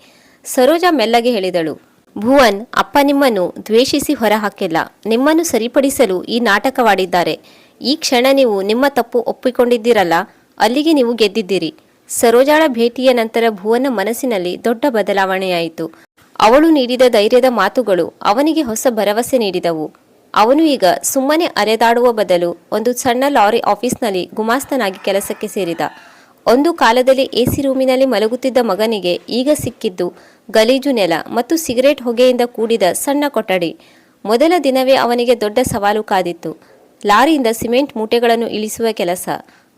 ಸರೋಜಾ ಮೆಲ್ಲಗೆ ಹೇಳಿದಳು. ಭುವನ್, ಅಪ್ಪ ನಿಮ್ಮನ್ನು ದ್ವೇಷಿಸಿ ಹೊರಹಾಕಿಲ್ಲ. ನಿಮ್ಮನ್ನು ಸರಿಪಡಿಸಲು ಈ ನಾಟಕವಾಡಿದ್ದಾರೆ. ಈ ಕ್ಷಣ ನೀವು ನಿಮ್ಮ ತಪ್ಪು ಒಪ್ಪಿಕೊಂಡಿದ್ದೀರಲ್ಲ, ಅಲ್ಲಿಗೆ ನೀವು ಗೆದ್ದಿದ್ದೀರಿ. ಸರೋಜಾಳ ಭೇಟಿಯ ನಂತರ ಭುವನ ಮನಸ್ಸಿನಲ್ಲಿ ದೊಡ್ಡ ಬದಲಾವಣೆಯಾಯಿತು. ಅವಳು ನೀಡಿದ ಧೈರ್ಯದ ಮಾತುಗಳು ಅವನಿಗೆ ಹೊಸ ಭರವಸೆ ನೀಡಿದವು. ಅವನು ಈಗ ಸುಮ್ಮನೆ ಅರೆದಾಡುವ ಬದಲು ಒಂದು ಸಣ್ಣ ಲಾರಿ ಆಫೀಸ್ನಲ್ಲಿ ಗುಮಾಸ್ತನಾಗಿ ಕೆಲಸಕ್ಕೆ ಸೇರಿದ. ಒಂದು ಕಾಲದಲ್ಲಿ ಎಸಿ ರೂಮಿನಲ್ಲಿ ಮಲಗುತ್ತಿದ್ದ ಮಗನಿಗೆ ಈಗ ಸಿಕ್ಕಿದ್ದು ಗಲೀಜು ನೆಲ ಮತ್ತು ಸಿಗರೇಟ್ ಹೊಗೆಯಿಂದ ಕೂಡಿದ ಸಣ್ಣ ಕೊಠಡಿ. ಮೊದಲ ದಿನವೇ ಅವನಿಗೆ ದೊಡ್ಡ ಸವಾಲು ಕಾದಿತ್ತು. ಲಾರಿಯಿಂದ ಸಿಮೆಂಟ್ ಮೂಟೆಗಳನ್ನು ಇಳಿಸುವ ಕೆಲಸ.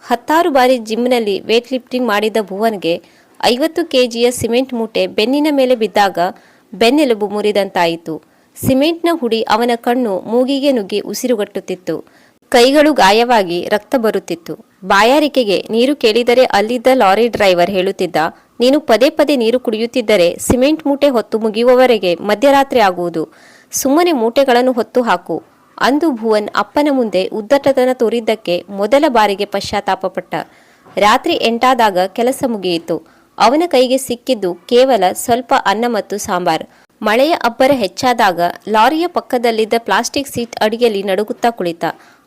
ಹತ್ತಾರು ಬಾರಿ ಜಿಮ್ನಲ್ಲಿ ವೇಟ್ ಲಿಫ್ಟಿಂಗ್ ಮಾಡಿದ್ದ ಭುವನ್ಗೆ ಐವತ್ತು ಕೆಜಿಯ ಸಿಮೆಂಟ್ ಮೂಟೆ ಬೆನ್ನಿನ ಮೇಲೆ ಬಿದ್ದಾಗ ಬೆನ್ನೆಲುಬು ಮುರಿದಂತಾಯಿತು. ಸಿಮೆಂಟ್ನ ಹುಡಿ ಅವನ ಕಣ್ಣು ಮೂಗಿಗೆ ನುಗ್ಗಿ ಉಸಿರುಗಟ್ಟುತ್ತಿತ್ತು. ಕೈಗಳು ಗಾಯವಾಗಿ ರಕ್ತ ಬರುತ್ತಿತ್ತು. ಬಾಯಾರಿಕೆಗೆ ನೀರು ಕೇಳಿದರೆ ಅಲ್ಲಿದ್ದ ಲಾರಿ ಡ್ರೈವರ್ ಹೇಳುತ್ತಿದ್ದ, ನೀನು ಪದೇ ಪದೇ ನೀರು ಕುಡಿಯುತ್ತಿದ್ದರೆ ಸಿಮೆಂಟ್ ಮೂಟೆ ಹೊತ್ತು ಮುಗಿಯುವವರೆಗೆ ಮಧ್ಯರಾತ್ರಿ ಆಗುವುದು. ಸುಮ್ಮನೆ ಮೂಟೆಗಳನ್ನು ಹೊತ್ತು ಹಾಕು. ಅಂದು ಭುವನ್ ಅಪ್ಪನ ಮುಂದೆ ಉದ್ದಟತನ ತೋರಿದ್ದಕ್ಕೆ ಮೊದಲ ಬಾರಿಗೆ ಪಶ್ಚಾತ್ತಾಪಪಟ್ಟ. ರಾತ್ರಿ ಎಂಟಾದಾಗ ಕೆಲಸ ಮುಗಿಯಿತು. ಅವನ ಕೈಗೆ ಸಿಕ್ಕಿದ್ದು ಕೇವಲ ಸ್ವಲ್ಪ ಅನ್ನ ಮತ್ತು ಸಾಂಬಾರ್. ಮಳೆಯ ಅಬ್ಬರ ಹೆಚ್ಚಾದಾಗ ಲಾರಿಯ ಪಕ್ಕದಲ್ಲಿದ್ದ ಪ್ಲಾಸ್ಟಿಕ್ ಸೀಟ್ ಅಡಿಗೆಯಲ್ಲಿ ನಡುಗುತ್ತಾ ಕುಳಿತ.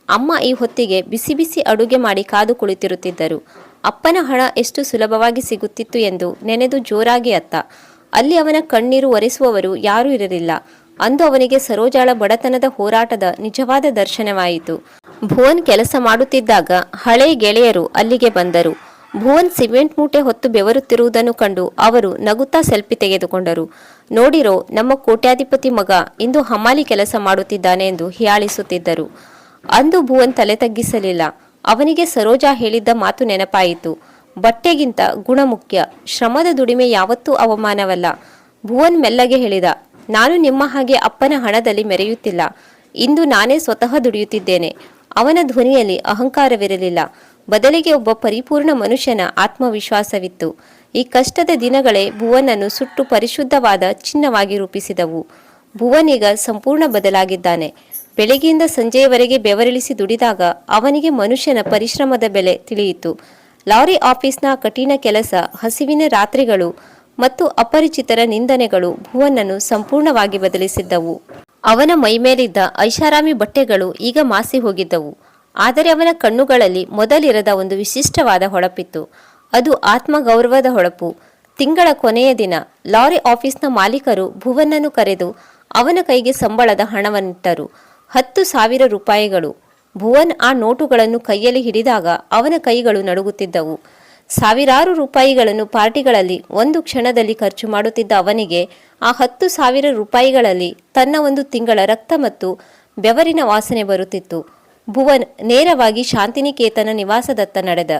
ಅಮ್ಮ ಈ ಹೊತ್ತಿಗೆ ಬಿಸಿ ಬಿಸಿ ಅಡುಗೆ ಮಾಡಿ ಕಾದು ಕುಳಿತಿರುತ್ತಿದ್ದರು. ಅಪ್ಪನ ಹಣ ಎಷ್ಟು ಸುಲಭವಾಗಿ ಸಿಗುತ್ತಿತ್ತು ಎಂದು ನೆನೆದು ಜೋರಾಗಿ ಅತ್ತ. ಅಲ್ಲಿ ಅವನ ಕಣ್ಣೀರು ಒರೆಸುವವರು ಯಾರೂ ಇರಲಿಲ್ಲ. ಅಂದು ಅವನಿಗೆ ಸರೋಜಾಳ ಬಡತನದ ಹೋರಾಟದ ನಿಜವಾದ ದರ್ಶನವಾಯಿತು. ಭುವನ್ ಕೆಲಸ ಮಾಡುತ್ತಿದ್ದಾಗ ಹಳೆ ಗೆಳೆಯರು ಅಲ್ಲಿಗೆ ಬಂದರು. ಭುವನ್ ಸಿಮೆಂಟ್ ಮೂಟೆ ಹೊತ್ತು ಬೆವರುತ್ತಿರುವುದನ್ನು ಕಂಡು ಅವರು ನಗುತ್ತಾ ಸೆಲ್ಫಿ ತೆಗೆದುಕೊಂಡರು. ನೋಡಿರೋ ನಮ್ಮ ಕೋಟ್ಯಾಧಿಪತಿ ಮಗ ಇಂದು ಹಮಾಲಿ ಕೆಲಸ ಮಾಡುತ್ತಿದ್ದಾನೆ ಎಂದು ಹಿಯಾಳಿಸುತ್ತಿದ್ದರು. ಅಂದು ಭುವನ್ ತಲೆ ತಗ್ಗಿಸಲಿಲ್ಲ. ಅವನಿಗೆ ಸರೋಜಾ ಹೇಳಿದ್ದ ಮಾತು ನೆನಪಾಯಿತು. ಬಟ್ಟೆಗಿಂತ ಗುಣ ಮುಖ್ಯ ಶ್ರಮದ ದುಡಿಮೆ ಯಾವತ್ತೂ ಅವಮಾನವಲ್ಲ. ಭುವನ್ ಮೆಲ್ಲಗೆ ಹೇಳಿದ ನಾನು ನಿಮ್ಮ ಹಾಗೆ ಅಪ್ಪನ ಹಣದಲ್ಲಿ ಮೆರೆಯುತ್ತಿಲ್ಲ. ಇಂದು ನಾನೇ ಸ್ವತಃ ದುಡಿಯುತ್ತಿದ್ದೇನೆ. ಅವನ ಧ್ವನಿಯಲ್ಲಿ ಅಹಂಕಾರವಿರಲಿಲ್ಲ. ಬದಲಿಗೆ ಒಬ್ಬ ಪರಿಪೂರ್ಣ ಮನುಷ್ಯನ ಆತ್ಮವಿಶ್ವಾಸವಿತ್ತು. ಈ ಕಷ್ಟದ ದಿನಗಳೇ ಭುವನನ್ನು ಸುಟ್ಟು ಪರಿಶುದ್ಧವಾದ ಚಿನ್ನವಾಗಿ ರೂಪಿಸಿದವು. ಭುವನ್ ಈಗ ಸಂಪೂರ್ಣ ಬದಲಾಗಿದ್ದಾನೆ. ಬೆಳಗ್ಗೆಯಿಂದ ಸಂಜೆಯವರೆಗೆ ಬೆವರಿಳಿಸಿ ದುಡಿದಾಗ ಅವನಿಗೆ ಮನುಷ್ಯನ ಪರಿಶ್ರಮದ ಬೆಲೆ ತಿಳಿಯಿತು. ಲಾರಿ ಆಫೀಸ್ನ ಕಠಿಣ ಕೆಲಸ, ಹಸಿವಿನ ರಾತ್ರಿಗಳು ಮತ್ತು ಅಪರಿಚಿತರ ನಿಂದನೆಗಳು ಭುವನನ್ನು ಸಂಪೂರ್ಣವಾಗಿ ಬದಲಿಸಿದ್ದವು. ಅವನ ಮೈಮೇಲಿದ್ದ ಐಷಾರಾಮಿ ಬಟ್ಟೆಗಳು ಈಗ ಮಾಸಿ ಹೋಗಿದ್ದವು. ಆದರೆ ಅವನ ಕಣ್ಣುಗಳಲ್ಲಿ ಮೊದಲಿರದ ಒಂದು ವಿಶಿಷ್ಟವಾದ ಹೊಳಪಿತ್ತು. ಅದು ಆತ್ಮಗೌರವದ ಹೊಳಪು. ತಿಂಗಳ ಕೊನೆಯ ದಿನ ಲಾರಿ ಆಫೀಸ್ನ ಮಾಲೀಕರು ಭುವನನ್ನು ಕರೆದು ಅವನ ಕೈಗೆ ಸಂಬಳದ ಹಣವನ್ನಿಟ್ಟರು. ಹತ್ತು ಸಾವಿರ ರೂಪಾಯಿಗಳು. ಭುವನ್ ಆ ನೋಟುಗಳನ್ನು ಕೈಯಲ್ಲಿ ಹಿಡಿದಾಗ ಅವನ ಕೈಗಳು ನಡುಗುತ್ತಿದ್ದವು. ಸಾವಿರಾರು ರೂಪಾಯಿಗಳನ್ನು ಪಾರ್ಟಿಗಳಲ್ಲಿ ಒಂದು ಕ್ಷಣದಲ್ಲಿ ಖರ್ಚು ಮಾಡುತ್ತಿದ್ದ ಅವನಿಗೆ ಆ ಹತ್ತು ಸಾವಿರ ರೂಪಾಯಿಗಳಲ್ಲಿ ತನ್ನ ಒಂದು ತಿಂಗಳ ರಕ್ತ ಮತ್ತು ಬೆವರಿನ ವಾಸನೆ ಬರುತ್ತಿತ್ತು. ಭುವನ್ ನೇರವಾಗಿ ಶಾಂತಿನಿಕೇತನ ನಿವಾಸದತ್ತ ನಡೆದ.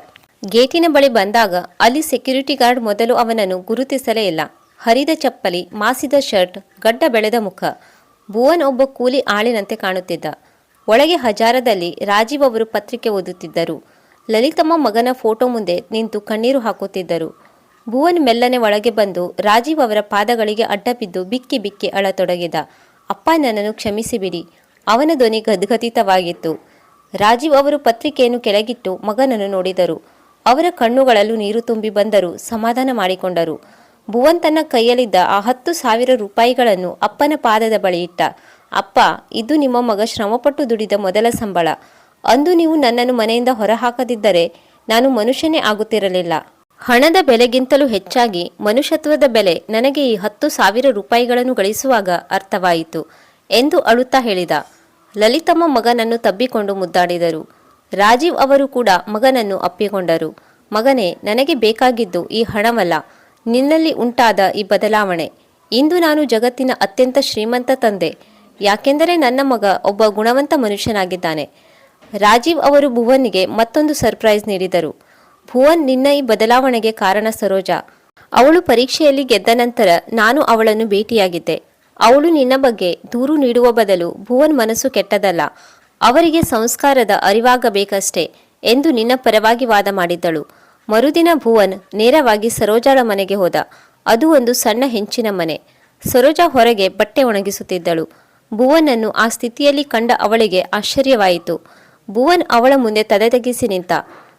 ಗೇಟಿನ ಬಳಿ ಬಂದಾಗ ಅಲ್ಲಿ ಸೆಕ್ಯೂರಿಟಿ ಗಾರ್ಡ್ ಮೊದಲು ಅವನನ್ನು ಗುರುತಿಸಲೇ ಇಲ್ಲ. ಹರಿದ ಚಪ್ಪಲಿ, ಮಾಸಿದ ಶರ್ಟ್, ಗಡ್ಡ ಬೆಳೆದ ಮುಖ. ಭುವನ್ ಒಬ್ಬ ಕೂಲಿ ಆಳಿನಂತೆ ಕಾಣುತ್ತಿದ್ದ. ಒಳಗೆ ಹಜಾರದಲ್ಲಿ ರಾಜೀವ್ ಅವರು ಪತ್ರಿಕೆ ಓದುತ್ತಿದ್ದರು. ಲಲಿತಮ್ಮ ಮಗನ ಫೋಟೋ ಮುಂದೆ ನಿಂತು ಕಣ್ಣೀರು ಹಾಕುತ್ತಿದ್ದರು. ಭುವನ್ ಮೆಲ್ಲನೆ ಒಳಗೆ ಬಂದು ರಾಜೀವ್ ಅವರ ಪಾದಗಳಿಗೆ ಅಡ್ಡ ಬಿದ್ದು ಬಿಕ್ಕಿ ಬಿಕ್ಕಿ ಅಳತೊಡಗಿದ. ಅಪ್ಪ ನನ್ನನ್ನು ಕ್ಷಮಿಸಿಬಿಡಿ. ಅವನ ಧ್ವನಿ ಗದ್ಗದಿತವಾಗಿತ್ತು ರಾಜೀವ್ ಅವರು ಪತ್ರಿಕೆಯನ್ನು ಕೆಳಗಿಟ್ಟು ಮಗನನ್ನು ನೋಡಿದರು. ಅವರ ಕಣ್ಣುಗಳಲ್ಲೂ ನೀರು ತುಂಬಿ ಬಂದರು ಸಮಾಧಾನ ಮಾಡಿಕೊಂಡರು. ಭುವನ್ ತನ್ನ ಕೈಯಲ್ಲಿದ್ದ ಆ ಹತ್ತು ಸಾವಿರ ರೂಪಾಯಿಗಳನ್ನು ಅಪ್ಪನ ಪಾದದ ಬಳಿ ಇಟ್ಟ. ಅಪ್ಪ, ಇದು ನಿಮ್ಮ ಮಗ ಶ್ರಮಪಟ್ಟು ದುಡಿದ ಮೊದಲ ಸಂಬಳ. ಅಂದು ನೀವು ನನ್ನನ್ನು ಮನೆಯಿಂದ ಹೊರಹಾಕದಿದ್ದರೆ ನಾನು ಮನುಷ್ಯನೇ ಆಗುತ್ತಿರಲಿಲ್ಲ. ಹಣದ ಬೆಲೆಗಿಂತಲೂ ಹೆಚ್ಚಾಗಿ ಮನುಷ್ಯತ್ವದ ಬೆಲೆ ನನಗೆ ಈ ಹತ್ತು ಸಾವಿರ ರೂಪಾಯಿಗಳನ್ನು ಗಳಿಸುವಾಗ ಅರ್ಥವಾಯಿತು ಎಂದು ಅಳುತ್ತಾ ಹೇಳಿದ. ಲಲಿತಮ್ಮ ಮಗನನ್ನು ತಬ್ಬಿಕೊಂಡು ಮುದ್ದಾಡಿದರು. ರಾಜೀವ್ ಅವರು ಕೂಡ ಮಗನನ್ನು ಅಪ್ಪಿಕೊಂಡರು. ಮಗನೇ, ನನಗೆ ಬೇಕಾಗಿದ್ದು ಈ ಹಣವಲ್ಲ, ನಿನ್ನಲ್ಲಿ ಉಂಟಾದ ಈ ಬದಲಾವಣೆ. ಇಂದು ನಾನು ಜಗತ್ತಿನ ಅತ್ಯಂತ ಶ್ರೀಮಂತ ತಂದೆ. ಯಾಕೆಂದರೆ ನನ್ನ ಮಗ ಒಬ್ಬ ಗುಣವಂತ ಮನುಷ್ಯನಾಗಿದ್ದಾನೆ. ರಾಜೀವ್ ಅವರು ಭುವನ್ಗೆ ಮತ್ತೊಂದು ಸರ್ಪ್ರೈಸ್ ನೀಡಿದರು. ಭುವನ್ ನಿನ್ನ ಈ ಬದಲಾವಣೆಗೆ ಕಾರಣ ಸರೋಜಾ. ಅವಳು ಪರೀಕ್ಷೆಯಲ್ಲಿ ಗೆದ್ದ ನಂತರ ನಾನು ಅವಳನ್ನು ಭೇಟಿಯಾಗಿದ್ದೆ. ಅವಳು ನಿನ್ನ ಬಗ್ಗೆ ದೂರು ನೀಡುವ ಬದಲು ಭುವನ್ ಮನಸ್ಸು ಕೆಟ್ಟದಲ್ಲ. ಅವರಿಗೆ ಸಂಸ್ಕಾರದ ಅರಿವಾಗಬೇಕಷ್ಟೇ ಎಂದು ನಿನ್ನ ಪರವಾಗಿ ವಾದ ಮಾಡಿದ್ದಳು. ಮರುದಿನ ಭುವನ್ ನೇರವಾಗಿ ಸರೋಜಾಳ ಮನೆಗೆ ಹೋದ. ಅದು ಒಂದು ಸಣ್ಣ ಹೆಂಚಿನ ಮನೆ. ಸರೋಜಾ ಹೊರಗೆ ಬಟ್ಟೆ ಒಣಗಿಸುತ್ತಿದ್ದಳು. ಭುವನನ್ನು ಆ ಸ್ಥಿತಿಯಲ್ಲಿ ಕಂಡ ಅವಳಿಗೆ ಆಶ್ಚರ್ಯವಾಯಿತು. ಭುವನ್ ಅವಳ ಮುಂದೆ ತಲೆ ತಗ್ಗಿಸಿ ನಿಂತ,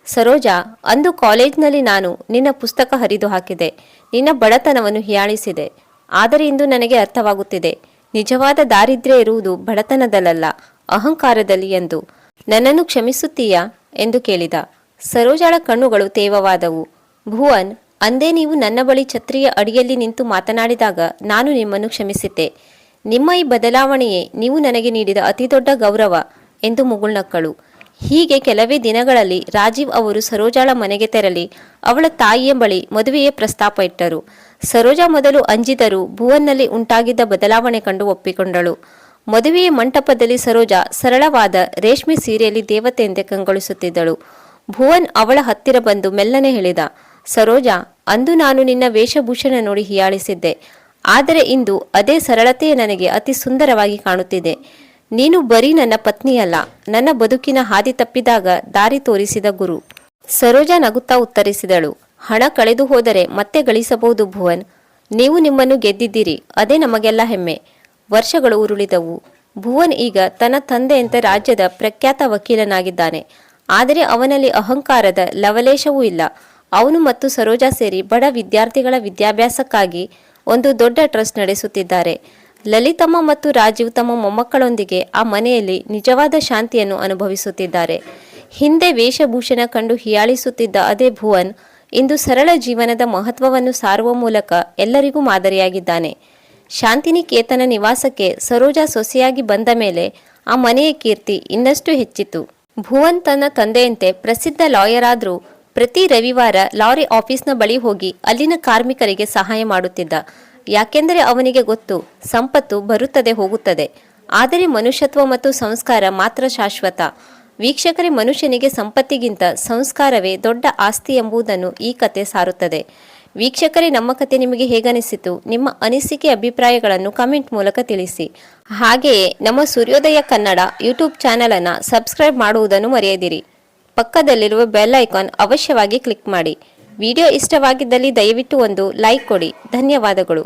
ಸರೋಜಾ, ಅಂದು ಕಾಲೇಜ್ನಲ್ಲಿ ನಾನು ನಿನ್ನ ಪುಸ್ತಕ ಹರಿದು ಹಾಕಿದೆ. ನಿನ್ನ ಬಡತನವನ್ನು ಹಿಯಾಳಿಸಿದೆ. ಆದರೆ ಇಂದು ನನಗೆ ಅರ್ಥವಾಗುತ್ತಿದೆ. ನಿಜವಾದ ದಾರಿದ್ರ್ಯ ಇರುವುದು ಬಡತನದಲ್ಲ ಅಹಂಕಾರದಲ್ಲಿ ಎಂದು. ನನ್ನನ್ನು ಕ್ಷಮಿಸುತ್ತೀಯಾ? ಎಂದು ಕೇಳಿದ. ಸರೋಜಾಳ ಕಣ್ಣುಗಳು ತೇವವಾದವು. ಭುವನ್, ಅಂದೇ ನೀವು ನನ್ನ ಬಳಿ ಛತ್ರಿಯ ಅಡಿಯಲ್ಲಿ ನಿಂತು ಮಾತನಾಡಿದಾಗ ನಾನು ನಿಮ್ಮನ್ನು ಕ್ಷಮಿಸಿದ್ದೆ. ನಿಮ್ಮ ಈ ಬದಲಾವಣೆಯೇ ನೀವು ನನಗೆ ನೀಡಿದ ಅತಿದೊಡ್ಡ ಗೌರವ. ಎಂದು ಮುಗುಳ್ನಕ್ಕಳು ಹೀಗೆ ಕೆಲವೇ ದಿನಗಳಲ್ಲಿ ರಾಜೀವ್ ಅವರು ಸರೋಜಾಳ ಮನೆಗೆ ತೆರಳಿ ಅವಳ ತಾಯಿಯ ಬಳಿ ಮದುವೆಯ ಪ್ರಸ್ತಾಪ ಇಟ್ಟರು. ಸರೋಜಾ ಮೊದಲು ಅಂಜಿದರೂ ಭುವನ್ನಲ್ಲಿ ಉಂಟಾಗಿದ್ದ ಬದಲಾವಣೆ ಕಂಡು ಒಪ್ಪಿಕೊಂಡಳು. ಮದುವೆಯ ಮಂಟಪದಲ್ಲಿ ಸರೋಜಾ ಸರಳವಾದ ರೇಷ್ಮೆ ಸೀರೆಯಲ್ಲಿ ದೇವತೆಯಂತೆ ಕಂಗೊಳಿಸುತ್ತಿದ್ದಳು. ಭುವನ್ ಅವಳ ಹತ್ತಿರ ಬಂದು ಮೆಲ್ಲನೆ ಹೇಳಿದ, ಸರೋಜಾ, ಅಂದು ನಾನು ನಿನ್ನ ವೇಷಭೂಷಣ ನೋಡಿ ಹೀಯಾಳಿಸಿದ್ದೆ. ಆದರೆ ಇಂದು ಅದೇ ಸರಳತೆಯೇ ನನಗೆ ಅತಿ ಸುಂದರವಾಗಿ ಕಾಣುತ್ತಿದೆ. ನೀನು ಬರೀ ನನ್ನ ಪತ್ನಿಯಲ್ಲ, ನನ್ನ ಬದುಕಿನ ಹಾದಿ ತಪ್ಪಿದಾಗ ದಾರಿ ತೋರಿಸಿದ ಗುರು. ಸರೋಜಾ ನಗುತ್ತಾ ಉತ್ತರಿಸಿದಳು, ಹಣ ಕಳೆದು ಹೋದರೆ ಮತ್ತೆ ಗಳಿಸಬಹುದು ಭುವನ್, ನೀವು ನಿಮ್ಮನ್ನು ಗೆದ್ದಿದ್ದೀರಿ, ಅದೇ ನಮಗೆಲ್ಲ ಹೆಮ್ಮೆ. ವರ್ಷಗಳು ಉರುಳಿದವು, ಭುವನ್ ಈಗ ತನ್ನ ತಂದೆಯಂತೆ ರಾಜ್ಯದ ಪ್ರಖ್ಯಾತ ವಕೀಲನಾಗಿದ್ದಾನೆ, ಆದರೆ ಅವನಲ್ಲಿ ಅಹಂಕಾರದ ಲವಲೇಶವೂ ಇಲ್ಲ. ಅವನು ಮತ್ತು ಸರೋಜಾ ಸೇರಿ ಬಡ ವಿದ್ಯಾರ್ಥಿಗಳ ವಿದ್ಯಾಭ್ಯಾಸಕ್ಕಾಗಿ ಒಂದು ದೊಡ್ಡ ಟ್ರಸ್ಟ್ ನಡೆಸುತ್ತಿದ್ದಾರೆ. ಲಲಿತಮ್ಮ ಮತ್ತು ರಾಜೀವ್ ತಮ್ಮ ಮೊಮ್ಮಕ್ಕಳೊಂದಿಗೆ ಆ ಮನೆಯಲ್ಲಿ ನಿಜವಾದ ಶಾಂತಿಯನ್ನು ಅನುಭವಿಸುತ್ತಿದ್ದಾರೆ. ಹಿಂದೆ ವೇಷಭೂಷಣ ಕಂಡು ಹಿಯಾಳಿಸುತ್ತಿದ್ದ ಅದೇ ಭುವನ್ ಇಂದು ಸರಳ ಜೀವನದ ಮಹತ್ವವನ್ನು ಸಾರುವ ಮೂಲಕ ಎಲ್ಲರಿಗೂ ಮಾದರಿಯಾಗಿದ್ದಾನೆ. ಶಾಂತಿನಿಕೇತನ ನಿವಾಸಕ್ಕೆ ಸರೋಜಾ ಸೊಸೆಯಾಗಿ ಬಂದ ಮೇಲೆ ಆ ಮನೆಯ ಕೀರ್ತಿ ಇನ್ನಷ್ಟು ಹೆಚ್ಚಿತು. ಭುವನ್ ತನ್ನ ತಂದೆಯಂತೆ ಪ್ರಸಿದ್ಧ ಲಾಯರ್ ಆದರೂ ಪ್ರತಿ ರವಿವಾರ ಲಾರಿ ಆಫೀಸ್ನ ಬಳಿ ಹೋಗಿ ಅಲ್ಲಿನ ಕಾರ್ಮಿಕರಿಗೆ ಸಹಾಯ ಮಾಡುತ್ತಿದ್ದ. ಯಾಕೆಂದರೆ ಅವನಿಗೆ ಗೊತ್ತು, ಸಂಪತ್ತು ಬರುತ್ತದೆ, ಹೋಗುತ್ತದೆ. ಆದರೆ ಮನುಷ್ಯತ್ವ ಮತ್ತು ಸಂಸ್ಕಾರ ಮಾತ್ರ ಶಾಶ್ವತ. ವೀಕ್ಷಕರೇ, ಮನುಷ್ಯನಿಗೆ ಸಂಪತ್ತಿಗಿಂತ ಸಂಸ್ಕಾರವೇ ದೊಡ್ಡ ಆಸ್ತಿ ಎಂಬುದನ್ನು ಈ ಕತೆ ಸಾರುತ್ತದೆ. ವೀಕ್ಷಕರೇ, ನಮ್ಮ ಕತೆ ನಿಮಗೆ ಹೇಗನಿಸಿತು? ನಿಮ್ಮ ಅನಿಸಿಕೆ ಅಭಿಪ್ರಾಯಗಳನ್ನು ಕಮೆಂಟ್ ಮೂಲಕ ತಿಳಿಸಿ. ಹಾಗೆಯೇ, ನಮ್ಮ ಸೂರ್ಯೋದಯ ಕನ್ನಡ ಯೂಟ್ಯೂಬ್ ಚಾನಲನ್ನು ಸಬ್ಸ್ಕ್ರೈಬ್ ಮಾಡುವುದನ್ನು ಮರೆಯದಿರಿ. ಪಕ್ಕದಲ್ಲಿರುವ ಬೆಲ್ ಐಕಾನ್ ಅವಶ್ಯವಾಗಿ ಕ್ಲಿಕ್ ಮಾಡಿ. ವಿಡಿಯೋ ಇಷ್ಟವಾಗಿದ್ದಲ್ಲಿ ದಯವಿಟ್ಟು ಒಂದು ಲೈಕ್ ಕೊಡಿ. ಧನ್ಯವಾದಗಳು.